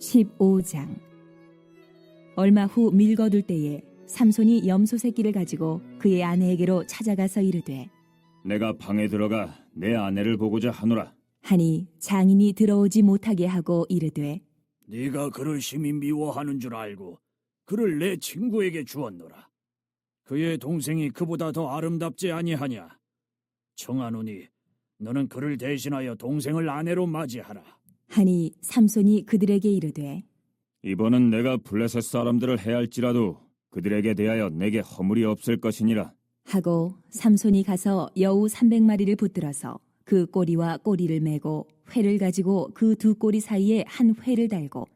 15장 얼마 후 밀거둘 때에 삼손이 염소 새끼를 가지고 그의 아내에게로 찾아가서 이르되 내가 방에 들어가 내 아내를 보고자 하노라. 하니 장인이 들어오지 못하게 하고 이르되 네가 그를 심히 미워하는 줄 알고 그를 내 친구에게 주었노라. 그의 동생이 그보다 더 아름답지 아니하냐? 청하노니 너는 그를 대신하여 동생을 아내로 맞이하라. 하니 삼손이 그들에게 이르되 이번은 내가 블레셋 사람들을 해할지라도 그들에게 대하여 내게 허물이 없을 것이니라. 하고 삼손이 가서 여우 300마리를 붙들어서 그 꼬리와 꼬리를 메고 회를 가지고 그 두 꼬리 사이에 한 회를 달고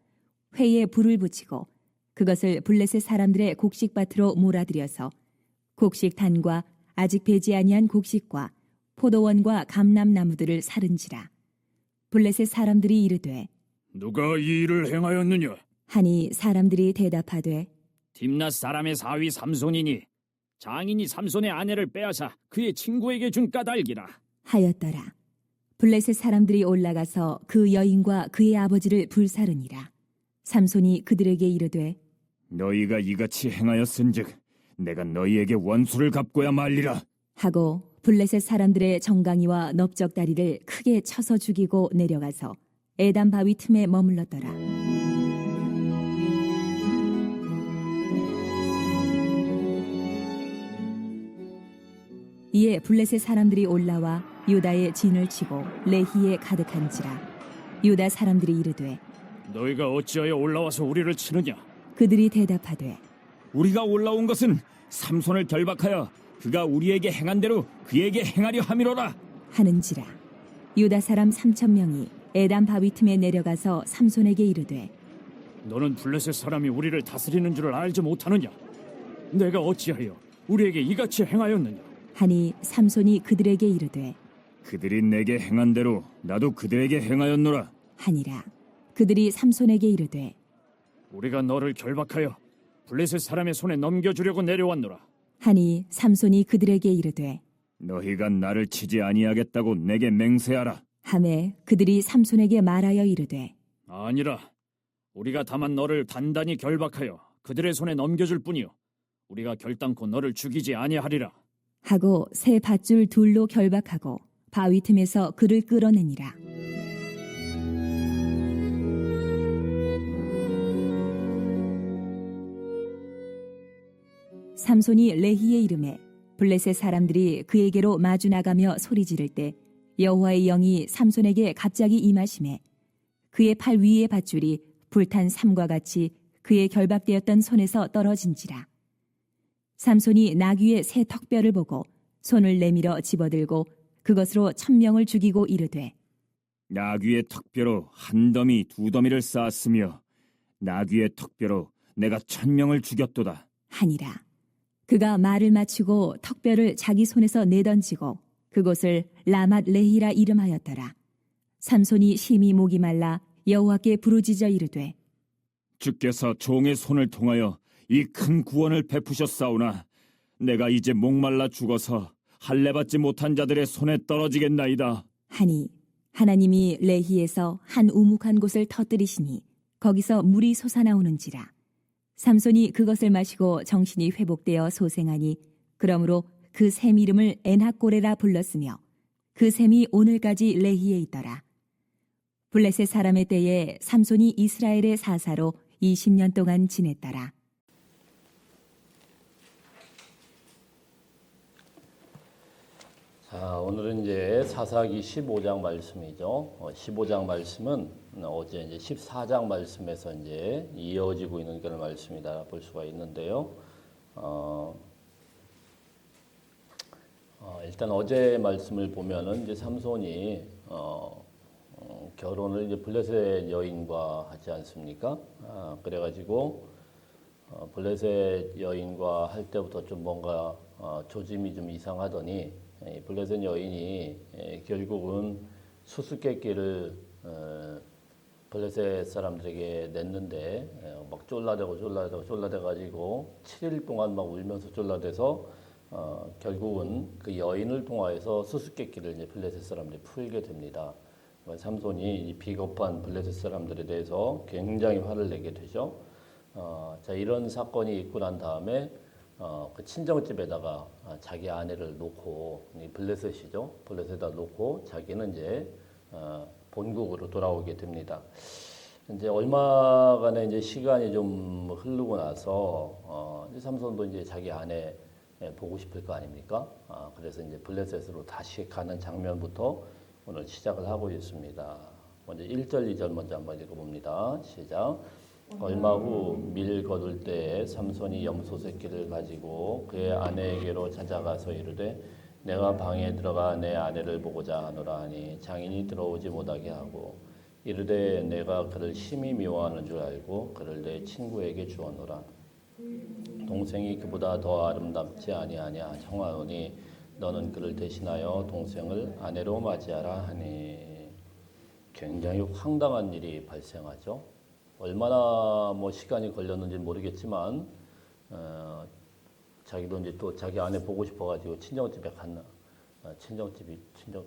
회에 불을 붙이고 그것을 블레셋 사람들의 곡식밭으로 몰아들여서 곡식단과 아직 배지 아니한 곡식과 포도원과 감람나무들을 사른지라 블레셋 사람들이 이르되 누가 이 일을 행하였느냐? 하니 사람들이 대답하되 딥낫 사람의 사위 삼손이니 장인이 삼손의 아내를 빼앗아 그의 친구에게 준 까닭이라. 하였더라. 블레셋 사람들이 올라가서 그 여인과 그의 아버지를 불사르니라. 삼손이 그들에게 이르되 너희가 이같이 행하였은즉 내가 너희에게 원수를 갚고야 말리라. 하고 블레셋 사람들의 정강이와 넓적다리를 크게 쳐서 죽이고 내려가서 에단 바위 틈에 머물렀더라. 이에 블레셋 사람들이 올라와 유다의 진을 치고 레히에 가득한지라 유다 사람들이 이르되 너희가 어찌하여 올라와서 우리를 치느냐? 그들이 대답하되 우리가 올라온 것은 삼손을 결박하여 그가 우리에게 행한 대로 그에게 행하려 함이로라. 하는지라 유다 사람 삼천 명이 에단 바위 틈에 내려가서 삼손에게 이르되 너는 블레셋 사람이 우리를 다스리는 줄을 알지 못하느냐? 내가 어찌하여 우리에게 이같이 행하였느냐? 하니 삼손이 그들에게 이르되 그들이 내게 행한 대로 나도 그들에게 행하였노라. 하니라 그들이 삼손에게 이르되 우리가 너를 결박하여 블레셋 사람의 손에 넘겨주려고 내려왔노라. 하니 삼손이 그들에게 이르되 너희가 나를 치지 아니하겠다고 내게 맹세하라. 함에 그들이 삼손에게 말하여 이르되 아니라 우리가 다만 너를 단단히 결박하여 그들의 손에 넘겨줄 뿐이요 우리가 결단코 너를 죽이지 아니하리라. 하고 새 밧줄 둘로 결박하고 바위 틈에서 그를 끌어내니라 삼손이 레히의 이름에 블레셋 사람들이 그에게로 마주 나가며 소리 지를 때 여호와의 영이 삼손에게 갑자기 임하심에 그의 팔 위의 밧줄이 불탄 삼과 같이 그의 결박되었던 손에서 떨어진지라 삼손이 나귀의 새 턱뼈를 보고 손을 내밀어 집어들고 그것으로 천명을 죽이고 이르되 나귀의 턱뼈로 한 더미 두 더미를 쌓았으며 나귀의 턱뼈로 내가 천 명을 죽였도다. 하니라. 그가 말을 마치고 턱뼈를 자기 손에서 내던지고 그곳을 라맛 레히라 이름하였더라. 삼손이 심히 목이 말라 여호와께 부르짖어 이르되 주께서 종의 손을 통하여 이 큰 구원을 베푸셨사오나 내가 이제 목말라 죽어서 할례 받지 못한 자들의 손에 떨어지겠나이다. 하니 하나님이 레히에서 한 우묵한 곳을 터뜨리시니 거기서 물이 솟아나오는지라 삼손이 그것을 마시고 정신이 회복되어 소생하니 그러므로 그 샘 이름을 엔하꼬레라 불렀으며 그 샘이 오늘까지 레히에 있더라 블레셋 사람의 때에 삼손이 이스라엘의 사사로 20년 동안 지냈더라 자, 오늘은 이제 사사기 15장 말씀이죠. 어, 15장 말씀은 어제 이제 14장 말씀에서 이제 이어지고 있는 그런 말씀이다 볼 수가 있는데요. 어, 어, 일단 어제 말씀을 보면은 이제 삼손이 어, 어, 결혼을 이제 블레셋 여인과 하지 않습니까? 아, 그래가지고 어, 블레셋 여인과 할 때부터 좀 뭔가 어, 조짐이 좀 이상하더니 이 블레셋 여인이 에, 결국은 수수께끼를 어, 블레셋 사람들에게 냈는데 에, 막 쫄라대고 쫄라대고 쫄라대 가지고 7일 동안 막 울면서 쫄라대서 어, 결국은 그 여인을 통하여서 수수께끼를 이제 블레셋 사람들이 풀게 됩니다. 삼손이 이 비겁한 블레셋 사람들에 대해서 굉장히 화를 내게 되죠. 어, 자 이런 사건이 있고 난 다음에 어, 그 친정집에다가 아, 자기 아내를 놓고 이 블레셋이죠. 블레셋에다 놓고 자기는 이제 어, 본국으로 돌아오게 됩니다. 이제 얼마간의 이제 시간이 좀 흐르고 나서 어, 삼손도 이제 자기 아내 예, 보고 싶을 거 아닙니까? 아, 그래서 이제 블레셋으로 다시 가는 장면부터 오늘 시작을 하고 있습니다. 먼저 1절, 2절 먼저 한번 읽어봅니다. 시작. 얼마 후 밀 거둘 때에 삼손이 염소 새끼를 가지고 그의 아내에게로 찾아가서 이르되 내가 방에 들어가 내 아내를 보고자 하노라 하니 장인이 들어오지 못하게 하고 이르되 내가 그를 심히 미워하는 줄 알고 그를 내 친구에게 주었노라. 동생이 그보다 더 아름답지 아니하냐? 청하노니 너는 그를 대신하여 동생을 아내로 맞이하라 하니. 굉장히 황당한 일이 발생하죠. 얼마나 뭐 시간이 걸렸는지 모르겠지만 어, 자기도 이제 또 자기 아내 보고 싶어가지고 친정집에 갔나 어, 친정집이 친정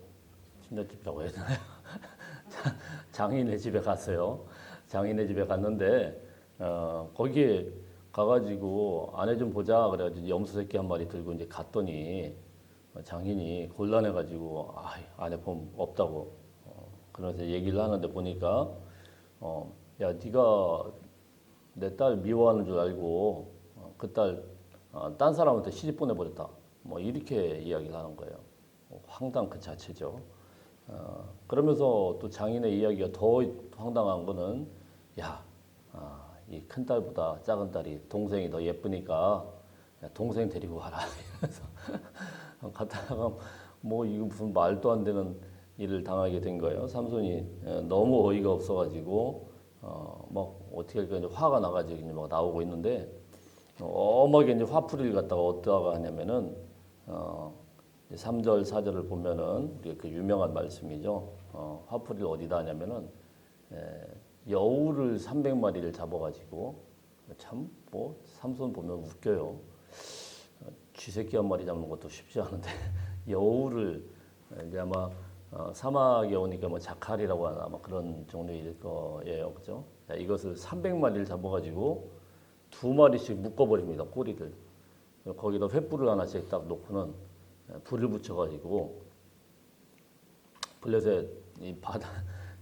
친정집이라고 해야 되나요? 장인의 집에 갔어요. 장인의 집에 갔는데 어, 거기에 가가지고 아내 좀 보자 그래가지고 염소 새끼 한 마리 들고 이제 갔더니 어, 장인이 곤란해가지고 아, 아내 봄 없다고 어, 그래서 얘기를 하는데 보니까 어, 야 네가 내 딸 미워하는 줄 알고 어, 그딸 어, 딴 사람한테 시집 보내버렸다 뭐 이렇게 이야기를 하는 거예요 어, 황당 그 자체죠 어, 그러면서 또 장인의 이야기가 더 황당한 거는 야 아, 이 큰 딸보다 작은 딸이 동생이 더 예쁘니까 야, 동생 데리고 가라. 그래서 갔다가 뭐 이거 무슨 말도 안 되는 일을 당하게 된 거예요. 삼손이 어, 너무 어이가 없어가지고 어 막 어떻게 할까 이제 화가 나가지고 막 나오고 있는데 어, 엄하게 이제 화풀이를 갖다가 어떠가 하냐면은 어 3절 4절을 보면은 우리 그 유명한 말씀이죠. 어, 화풀이를 어디다 하냐면은 에, 여우를 300마리를 잡아 가지고 참 뭐 삼손 보면 웃겨요. 어, 쥐새끼 한 마리 잡는 것도 쉽지 않은데 여우를 이제 아마 어, 사막에 오니까 뭐 자칼이라고 하나 아마 그런 종류일 거예요, 그죠? 자, 이것을 300마리를 잡아가지고 두 마리씩 묶어버립니다, 꼬리를. 거기다 횃불을 하나씩 딱 놓고는 불을 붙여가지고 블레셋 이 바다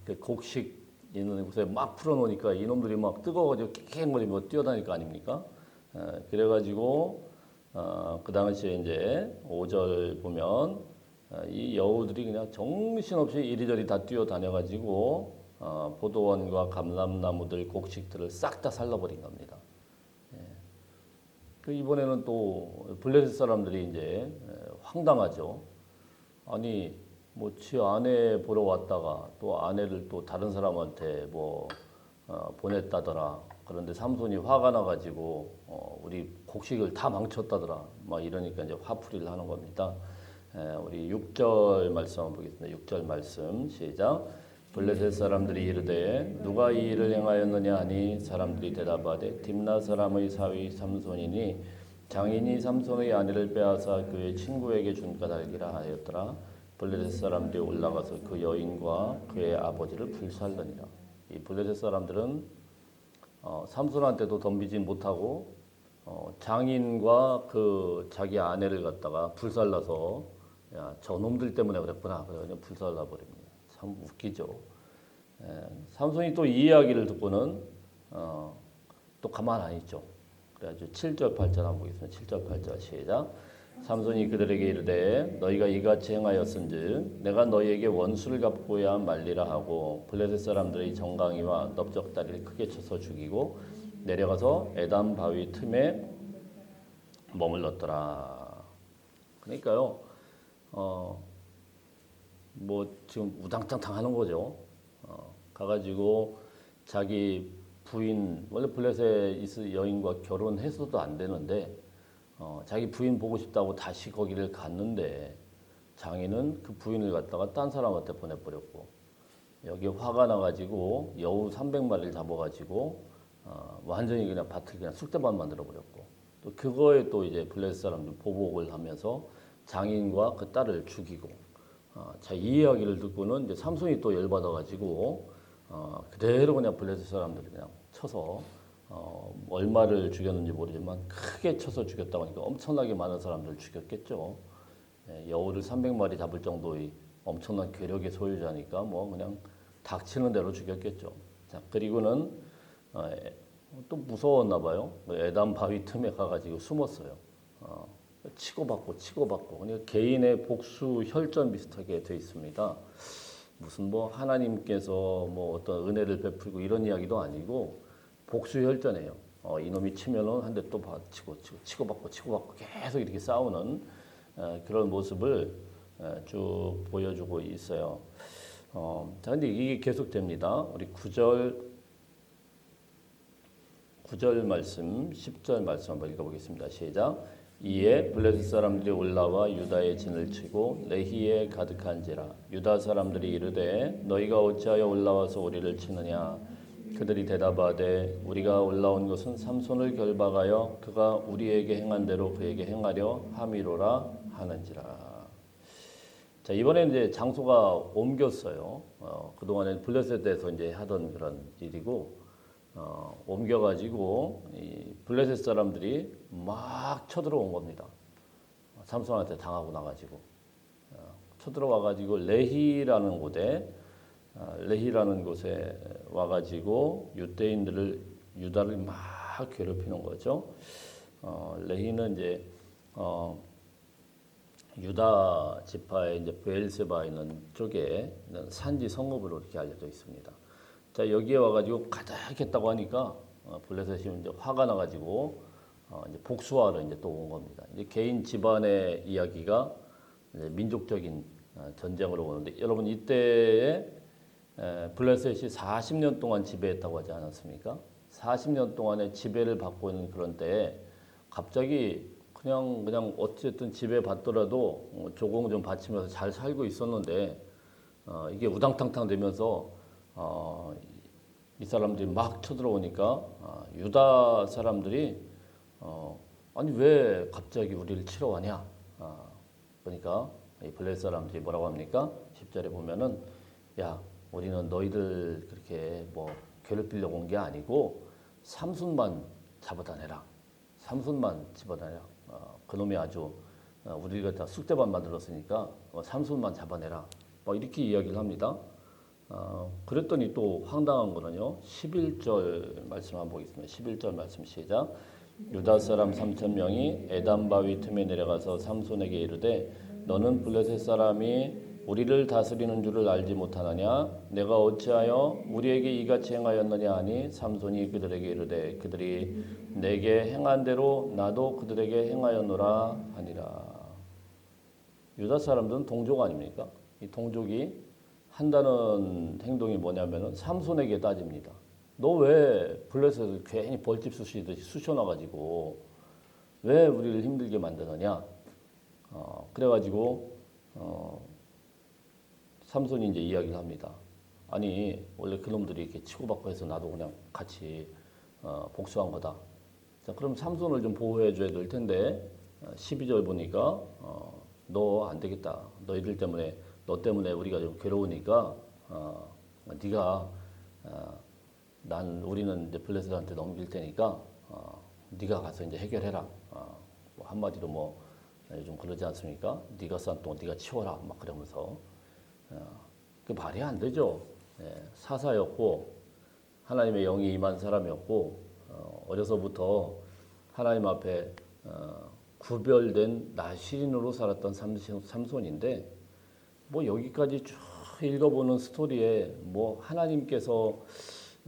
그 곡식 있는 곳에 막 풀어놓으니까 이놈들이 막 뜨거워가지고 킥킥거리고 뛰어다닐 거 아닙니까? 에, 그래가지고 어, 그 당시에 이제 5절 보면 어, 이 여우들이 그냥 정신없이 이리저리 다 뛰어다녀가지고 어, 포도원과 감람나무들 곡식들을 싹 다 살라버린 겁니다. 예. 그 이번에는 또 블레셋 사람들이 이제 에, 황당하죠. 아니 뭐지 아내 보러 왔다가 또 아내를 또 다른 사람한테 뭐 어, 보냈다더라. 그런데 삼손이 화가 나가지고 어, 우리 곡식을 다 망쳤다더라. 막 이러니까 이제 화풀이를 하는 겁니다. 에, 우리 6절 말씀 보겠습니다. 6절 말씀 시작. 블레셋 사람들이 이르되 누가 이 일을 행하였느냐 하니 사람들이 대답하되 딥나 사람의 사위 삼손이니 장인이 삼손의 아내를 빼앗아 그의 친구에게 준 까닭이라 하였더라. 블레셋 사람들이 올라가서 그 여인과 그의 아버지를 불살르니라. 이 블레셋 사람들은 어, 삼손한테도 덤비지 못하고 어, 장인과 그 자기 아내를 갖다가 불살라서 야, 저놈들 때문에 그랬구나. 그래 그냥 불살라 버립니다. 참 웃기죠. 에, 삼손이 또 이 이야기를 듣고는 어, 또 가만 안 있죠. 그래가지고 7절 8절 한번 보겠습니다. 7절 8절 시작. 삼손이 그들에게 이르되 너희가 이같이 행하였은즉 내가 너희에게 원수를 갚고야 말리라 하고 블레셋 사람들의 정강이와 넓적다리를 크게 쳐서 죽이고 내려가서 에담 바위 틈에 머물렀더라. 그러니까요. 어, 뭐 지금 우당탕 당하는 거죠. 어, 가가지고 자기 부인 원래 블레셋 이스 여인과 결혼해서도 안 되는데 어, 자기 부인 보고 싶다고 다시 거기를 갔는데 장인은 그 부인을 갖다가 딴 사람한테 보내버렸고 여기 화가 나가지고 여우 300마리를 잡아가지고 어, 완전히 그냥 밭을 그냥 쑥대밭 만들어버렸고 또 그거에 또 이제 블레셋 사람들 보복을 하면서 장인과 그 딸을 죽이고 어, 자, 이 이야기를 듣고는 이제 삼손이 또 열받아가지고 어, 그대로 그냥 블레셋 사람들이 그냥 쳐서 어, 얼마를 죽였는지 모르지만 크게 쳐서 죽였다고 하니까 엄청나게 많은 사람들을 죽였겠죠. 예, 여우를 300마리 잡을 정도의 엄청난 괴력의 소유자니까 뭐 그냥 닥치는 대로 죽였겠죠. 자 그리고는 어, 에, 또 무서웠나 봐요. 그 에담 바위 틈에 가가지고 숨었어요. 어, 치고받고 치고받고 그러니까 개인의 복수 혈전 비슷하게 돼 있습니다. 무슨 뭐 하나님께서 뭐 어떤 은혜를 베풀고 이런 이야기도 아니고 복수 혈전이에요. 어, 이놈이 치면은 한 대 또 치고 치고 치고받고 치고받고 계속 이렇게 싸우는 어, 그런 모습을 어, 쭉 보여주고 있어요. 어, 자, 근데 이게 계속됩니다. 우리 9절 9절 말씀, 10절 말씀 한번 읽어보겠습니다. 시작. 이에 블레셋 사람들이 올라와 유다의 진을 치고 레히에 가득한지라. 유다 사람들이 이르되 너희가 어찌하여 올라와서 우리를 치느냐? 그들이 대답하되 우리가 올라온 것은 삼손을 결박하여 그가 우리에게 행한 대로 그에게 행하려 함이로라 하는지라. 자 이번에 이제 장소가 옮겼어요. 어, 그 동안에 블레셋에서 이제 하던 그런 일이고 어, 옮겨가지고 이 블레셋 사람들이 막 쳐들어온 겁니다. 삼손한테 당하고 나가지고 어, 쳐들어와가지고 레히라는 곳에 어, 레히라는 곳에 와가지고 유대인들을 유다를 막 괴롭히는 거죠. 어, 레히는 이제 어, 유다 지파의 이제 베엘세바 있는 쪽에 있는 산지 성읍으로 이렇게 알려져 있습니다. 자 여기에 와가지고 가득했다고 하니까 어, 블레셋이 이제 화가 나가지고 어, 이제 복수하러 이제 또 온 겁니다. 이제 개인 집안의 이야기가 이제 민족적인 어, 전쟁으로 오는데 여러분 이때에 에, 블레셋이 40년 동안 지배했다고 하지 않았습니까? 40년 동안의 지배를 받고 있는 그런 때에 갑자기 그냥 그냥 어쨌든 지배 받더라도 어, 조공 좀 바치면서 잘 살고 있었는데 어, 이게 우당탕탕 되면서 어, 이 사람들이 막 쳐들어오니까 어, 유다 사람들이 어, 아니 왜 갑자기 우리를 치러 왔냐? 어, 그러니까 이 블레셋 사람들이 뭐라고 합니까? 10절에 보면은 야 우리는 너희들 그렇게 뭐 괴롭히려고 온 게 아니고 삼순만 잡아다 내라. 삼순만 집어다녀. 어, 그놈이 아주 어, 우리가 다 쑥대밭 만들었으니까 어, 삼순만 잡아내라. 뭐 이렇게 이야기를 합니다. 어, 그랬더니 또 황당한 거는요. 11절 말씀 한번 보겠습니다. 11절 말씀 시작. 유다 사람 3천 명이 에담 바위 틈에 내려가서 삼손에게 이르되 너는 블레셋 사람이 우리를 다스리는 줄을 알지 못하느냐 내가 어찌하여 우리에게 이같이 행하였느냐 하니 삼손이 그들에게 이르되 그들이 내게 행한 대로 나도 그들에게 행하였노라 하니라 유다 사람들은 동족 아닙니까? 이 동족이 한다는 행동이 뭐냐면은 삼손에게 따집니다. 너 왜 블레셋을 괜히 벌집 쑤시듯이 쑤셔놔가지고 왜 우리를 힘들게 만드느냐? 어, 그래가지고 어, 삼손이 이제 이야기를 합니다. 아니 원래 그놈들이 이렇게 치고받고 해서 나도 그냥 같이 어, 복수한 거다. 자 그럼 삼손을 좀 보호해 줘야 될 텐데 어, 12절 보니까 어, 너 안 되겠다. 너희들 때문에 너 때문에 우리가 좀 괴로우니까 어, 네가 어, 난 우리는 이제 블레셋한테 넘길 테니까 어, 네가 가서 이제 해결해라. 어, 뭐 한마디로 뭐 요즘 그러지 않습니까? 네가 싼똥 네가 치워라 막 그러면서 어, 그 말이 안 되죠. 예, 사사였고 하나님의 영이 임한 사람이었고 어, 어려서부터 하나님 앞에 어, 구별된 나시린으로 살았던 삼손, 삼손인데 뭐 여기까지 쭉 읽어보는 스토리에 뭐 하나님께서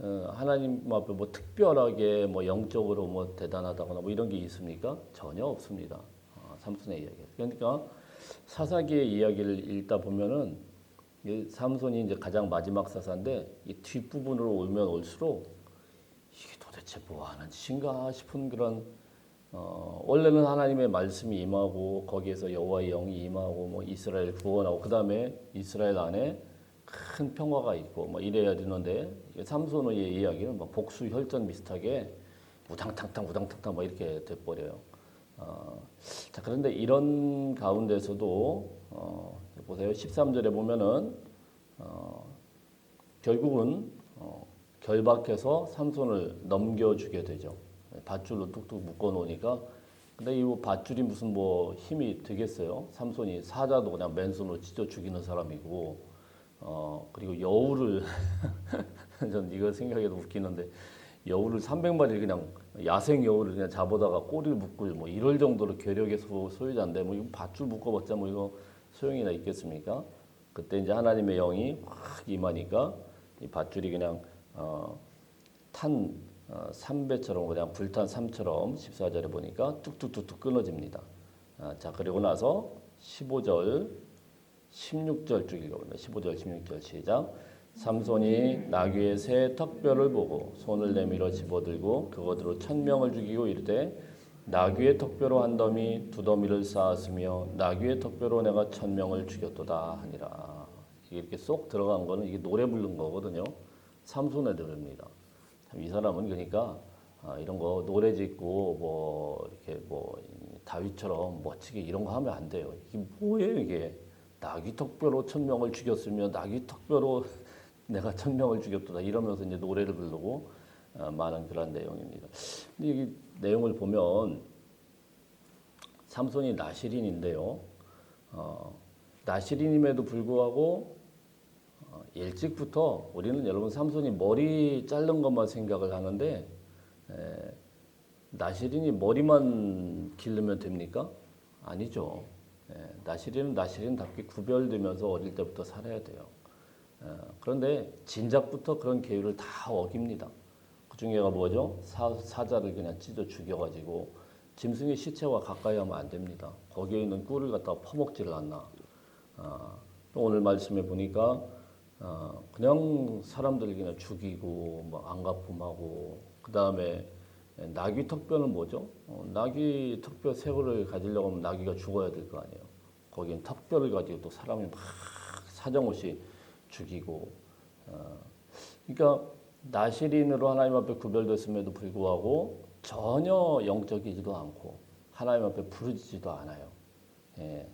어, 하나님 앞에 뭐 특별하게 뭐 영적으로 뭐 대단하다거나 뭐 이런 게 있습니까? 전혀 없습니다. 어, 삼손의 이야기. 그러니까 사사기의 이야기를 읽다 보면은 이 삼손이 이제 가장 마지막 사사인데 이 뒷부분으로 오면 올수록 이게 도대체 뭐 하는 짓인가 싶은 그런 어, 원래는 하나님의 말씀이 임하고 거기에서 여호와의 영이 임하고 뭐 이스라엘 구원하고 그 다음에 이스라엘 안에 큰 평화가 있고 뭐 이래야 되는데 삼손의 이야기는 뭐 복수 혈전 비슷하게 우당탕탕 우당탕탕 뭐 이렇게 돼버려요. 어, 자 그런데 이런 가운데서도 어, 보세요. 13절에 보면은 어, 결국은 어, 결박해서 삼손을 넘겨주게 되죠. 밧줄로 뚝뚝 묶어 놓으니까 근데 이 밧줄이 무슨 뭐 힘이 되겠어요? 삼손이 사자도 그냥 맨손으로 찢어 죽이는 사람이고 어 그리고 여우를 전 이거 생각해도 웃기는데 여우를 300마리 그냥 야생 여우를 그냥 잡아다가 꼬리를 묶고 뭐 이럴 정도로 괴력의 소, 소유자인데 뭐 이거 밧줄 묶어봤자 뭐 이거 소용이나 있겠습니까? 그때 이제 하나님의 영이 확 임하니까 이 밧줄이 그냥 어, 탄 어, 삼배처럼 그냥 불탄 삼처럼 14절에 보니까 뚝뚝뚝뚝 끊어집니다. 아, 자 그리고 나서 15절 16절 쭉 읽어봅니다. 15절 16절 시작. 삼손이 나귀의 새 턱뼈를 보고 손을 내밀어 집어들고 그것으로 천명을 죽이고 이르되 나귀의 턱뼈로 한 더미 두 더미를 쌓았으며 나귀의 턱뼈로 내가 천명을 죽였도다 하니라. 이렇게 쏙 들어간 거는 이게 노래 부른 거거든요. 삼손의 노래입니다. 참이 사람은 그러니까 아, 이런 거 노래 짓고 뭐 이렇게 뭐 다윗처럼 멋지게 이런 거 하면 안 돼요. 이게 뭐예요 이게? 나귀 턱뼈로 천 명을 죽였으며 나귀 턱뼈로 내가 천 명을 죽였도다 이러면서 이제 노래를 부르고 어, 많은 그런 내용입니다. 근데 이 내용을 보면 삼손이 나시린인데요. 어, 나시린임에도 불구하고 어, 일찍부터 우리는 여러분 삼손이 머리 자른 것만 생각을 하는데 에, 나시린이 머리만 기르면 됩니까? 아니죠. 에, 나시린은 나시린답게 구별되면서 어릴 때부터 살아야 돼요. 에, 그런데 진작부터 그런 계율을 다 어깁니다. 그 중에가 뭐죠? 사, 사자를 그냥 찢어 죽여가지고 짐승의 시체와 가까이 하면 안 됩니다. 거기에 있는 꿀을 갖다가 퍼먹지를 않나. 아, 또 오늘 말씀에 보니까 아, 그냥 사람들 그냥 죽이고 뭐 안가품하고 그 다음에 나귀 턱뼈는 뭐죠? 어, 나귀 턱뼈 새우를 가지려고 하면 나귀가 죽어야 될 거 아니에요. 거긴 턱뼈를 가지고 또 사람이 막 사정없이 죽이고 어, 그러니까 나시린으로 하나님 앞에 구별됐음에도 불구하고 전혀 영적이지도 않고 하나님 앞에 부르지도 않아요. 예.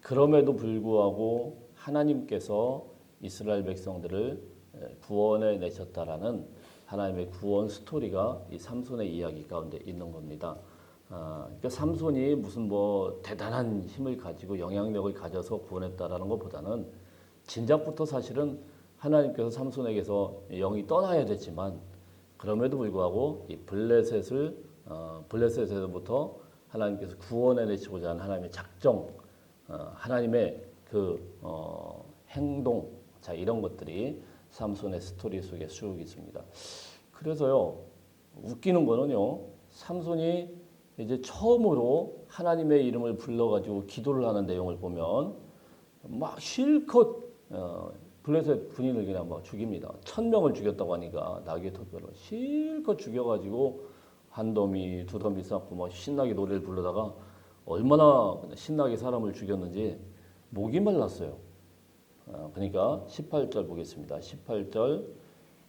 그럼에도 불구하고 하나님께서 이스라엘 백성들을 예, 구원해 내셨다라는 하나님의 구원 스토리가 이 삼손의 이야기 가운데 있는 겁니다. 아, 그러니까 삼손이 무슨 뭐 대단한 힘을 가지고 영향력을 가져서 구원했다라는 것보다는 진작부터 사실은 하나님께서 삼손에게서 영이 떠나야 됐지만 그럼에도 불구하고 이 블레셋을 어, 블레셋에서부터 하나님께서 구원해 내시고자 하는 하나님의 작정, 어, 하나님의 그 어, 행동, 자 이런 것들이 삼손의 스토리 속에 쭉 있습니다. 그래서요 웃기는 거는요 삼손이 이제 처음으로 하나님의 이름을 불러가지고 기도를 하는 내용을 보면 막 실컷 어, 블레셋 군인을 그냥 막 죽입니다. 천 명을 죽였다고 하니까 나귀의 턱뼈로 실컷 죽여가지고 한 더미 두 더미 쌓고 막 신나게 노래를 부르다가 얼마나 신나게 사람을 죽였는지 목이 말랐어요. 어, 그러니까 18절 보겠습니다. 18절,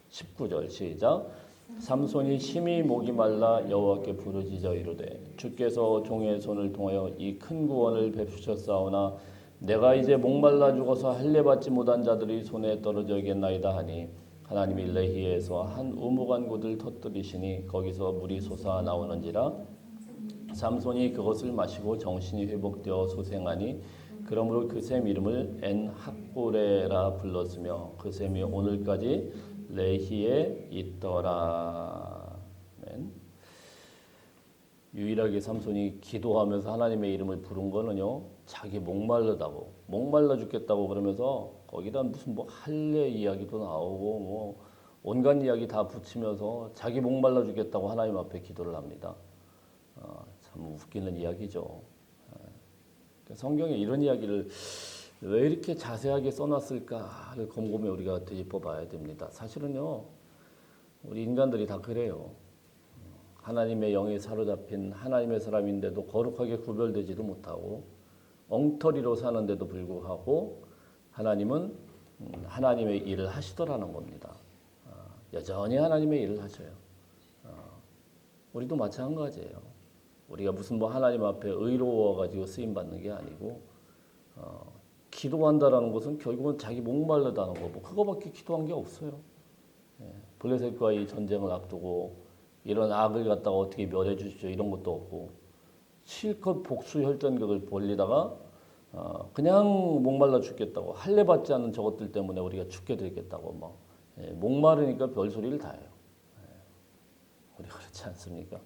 19절 시작. 삼손이 심히 목이 말라 여호와께 부르짖어 이르되 주께서 종의 손을 통하여 이 큰 구원을 베푸셨사오나 내가 이제 목말라 죽어서 할례 받지 못한 자들이 손에 떨어져겠나이다 하니 하나님이 레히에서 한 우묵한 곳을 터뜨리시니 거기서 물이 솟아 나오는지라 삼손이 그것을 마시고 정신이 회복되어 소생하니 그러므로 그샘 이름을 엔 학고레라 불렀으며 그 샘이 오늘까지 레히에 있더라. 아멘. 유일하게 삼손이 기도하면서 하나님의 이름을 부른 거는요. 자기 목말르다고 목말라 죽겠다고 그러면서 거기다 무슨 뭐 할례 이야기도 나오고 뭐 온갖 이야기 다 붙이면서 자기 목말라 죽겠다고 하나님 앞에 기도를 합니다. 어, 참 웃기는 이야기죠. 그러니까 성경에 이런 이야기를 왜 이렇게 자세하게 써놨을까를 곰곰이 우리가 되짚어봐야 됩니다. 사실은요, 우리 인간들이 다 그래요. 하나님의 영에 사로잡힌 하나님의 사람인데도 거룩하게 구별되지도 못하고 엉터리로 사는데도 불구하고 하나님은 음, 하나님의 일을 하시더라는 겁니다. 어, 여전히 하나님의 일을 하셔요. 어, 우리도 마찬가지예요. 우리가 무슨 뭐 하나님 앞에 의로워 가지고 쓰임 받는 게 아니고 어, 기도한다라는 것은 결국은 자기 목말르다는 거고 그거밖에 기도한 게 없어요. 예, 블레셋과의 전쟁을 앞두고 이런 악을 갖다가 어떻게 멸해 주십시오 이런 것도 없고 실컷 복수 혈전극을 벌리다가 어, 그냥 목말라 죽겠다고 할례 받지 않는 저것들 때문에 우리가 죽게 되겠다고 뭐 예, 목마르니까 별 소리를 다 해요. 예, 우리 그렇지 않습니까?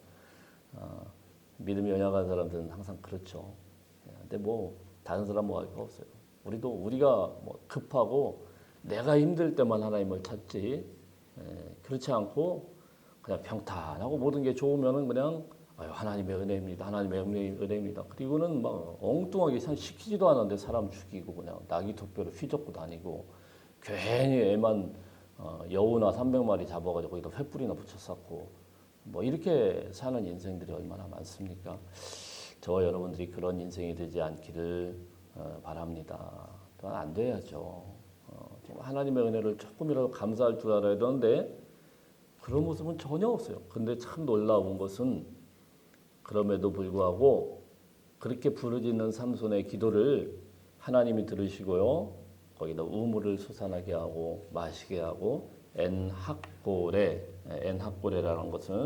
어, 믿음이 연약한 사람들은 항상 그렇죠. 예, 근데 뭐 다른 사람 뭐 할 거 없어요. 우리도 우리가 뭐 급하고 내가 힘들 때만 하나님을 찾지 예, 그렇지 않고 그냥 평탄하고 모든 게 좋으면은 그냥 하나님의 은혜입니다. 하나님의 은혜, 은혜입니다. 그리고는 막 엉뚱하게 참 시키지도 않았는데 사람 죽이고 그냥 낙이 톡뼈를 휘젓고 다니고 괜히 애만 어, 여우나 300마리 잡아가지고 거기다 횃불이나 붙여 쌓고 뭐 이렇게 사는 인생들이 얼마나 많습니까? 저와 여러분들이 그런 인생이 되지 않기를 어, 바랍니다. 또한 안 돼야죠. 어, 하나님의 은혜를 조금이라도 감사할 줄 알아야 되는데 그런 모습은 전혀 없어요. 근데 참 놀라운 것은 그럼에도 불구하고 그렇게 부르짖는 삼손의 기도를 하나님이 들으시고요. 거기다 우물을 솟아나게 하고 마시게 하고 엔학고레 엔학고레라는 것은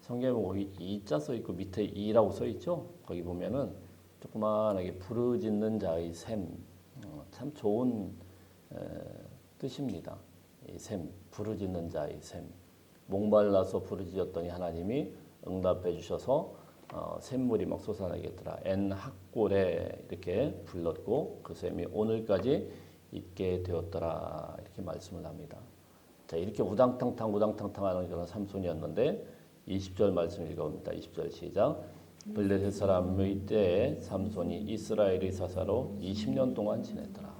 성경에 보면 이자 써 있고 밑에 이라고 써 있죠. 거기 보면은 조그만하게 부르짖는 자의 샘, 어, 참 좋은 에, 뜻입니다. 이 샘, 부르짖는 자의 샘. 목말라서 부르짖었더니 하나님이 응답해 주셔서 어, 샘물이 막 솟아나겠더라. 엔 학골에 이렇게 불렀고 그 샘이 오늘까지 있게 되었더라 이렇게 말씀을 합니다. 자 이렇게 우당탕탕 우당탕탕 하는 그런 삼손이었는데 20절 말씀 읽어봅니다. 20절 시작. 블레셋 사람의 때에 삼손이 이스라엘의 사사로 20년 동안 지냈더라.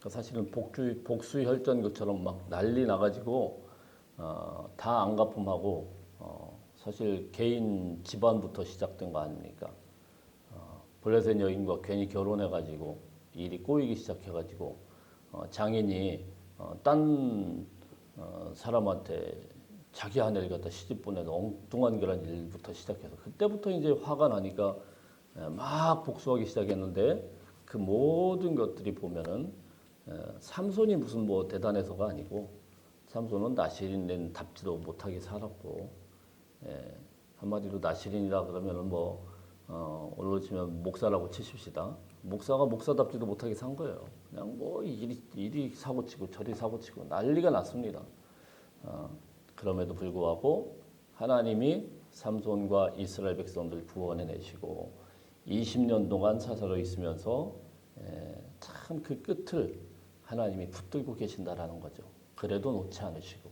그 사실은 복주 복수 혈전 것처럼 막 난리 나가지고 어, 다 안갚음하고 어, 사실 개인 집안부터 시작된 거 아닙니까? 어, 블레셋 여인과 괜히 결혼해가지고 일이 꼬이기 시작해가지고 어, 장인이 어, 딴 어, 사람한테 자기 아내를 갖다 시집 보내는 엉뚱한 그런 일부터 시작해서 그때부터 이제 화가 나니까 에, 막 복수하기 시작했는데 그 모든 것들이 보면은 에, 삼손이 무슨 뭐 대단해서가 아니고 삼손은 나시린낸 답지도 못하게 살았고 예, 한마디로 나시린이라 그러면은 뭐 어, 오늘로 치면 목사라고 치십시다. 목사가 목사답지도 못하게 산 거예요. 그냥 뭐 이리 이리 사고치고 저리 사고치고 난리가 났습니다. 어, 그럼에도 불구하고 하나님이 삼손과 이스라엘 백성들 구원해 내시고 20년 동안 사사로 있으면서 참 그 끝을 하나님이 붙들고 계신다라는 거죠. 그래도 놓지 않으시고.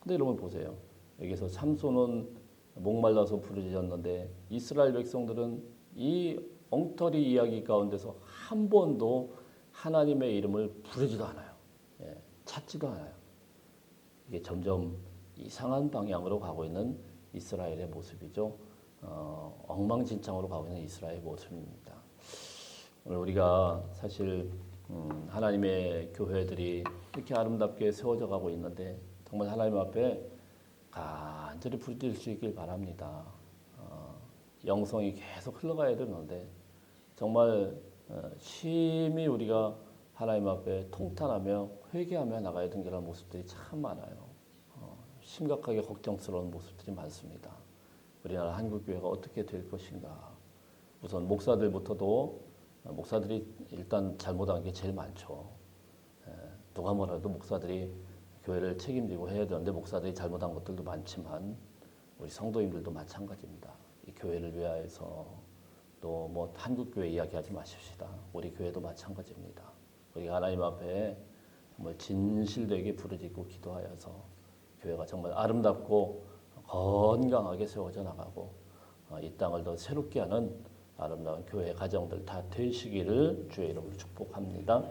근데 여러분 보세요. 여기서 삼손은 목말라서 부르짖었는데 이스라엘 백성들은 이 엉터리 이야기 가운데서 한 번도 하나님의 이름을 부르지도 않아요. 예, 찾지도 않아요. 이게 점점 이상한 방향으로 가고 있는 이스라엘의 모습이죠. 어, 엉망진창으로 가고 있는 이스라엘의 모습입니다. 오늘 우리가 사실 음, 하나님의 교회들이 이렇게 아름답게 세워져 가고 있는데 정말 하나님 앞에 간절히 부르짖을 수 있길 바랍니다. 어, 영성이 계속 흘러가야 되는데 정말 어, 심히 우리가 하나님 앞에 통탄하며 회개하며 나가야 되는 그런 모습들이 참 많아요. 어, 심각하게 걱정스러운 모습들이 많습니다. 우리나라 한국 교회가 어떻게 될 것인가. 우선 목사들부터도 목사들이 일단 잘못한 게 제일 많죠. 에, 누가 뭐라도 목사들이 교회를 책임지고 해야 되는데 목사들이 잘못한 것들도 많지만 우리 성도님들도 마찬가지입니다. 이 교회를 위하여서 또 뭐 한국 교회 이야기하지 마십시다. 우리 교회도 마찬가지입니다. 우리 하나님 앞에 정말 진실되게 부르짖고 기도하여서 교회가 정말 아름답고 건강하게 세워져 나가고 어, 이 땅을 더 새롭게 하는 아름다운 교회 가정들 다 되시기를 주의 이름으로 축복합니다.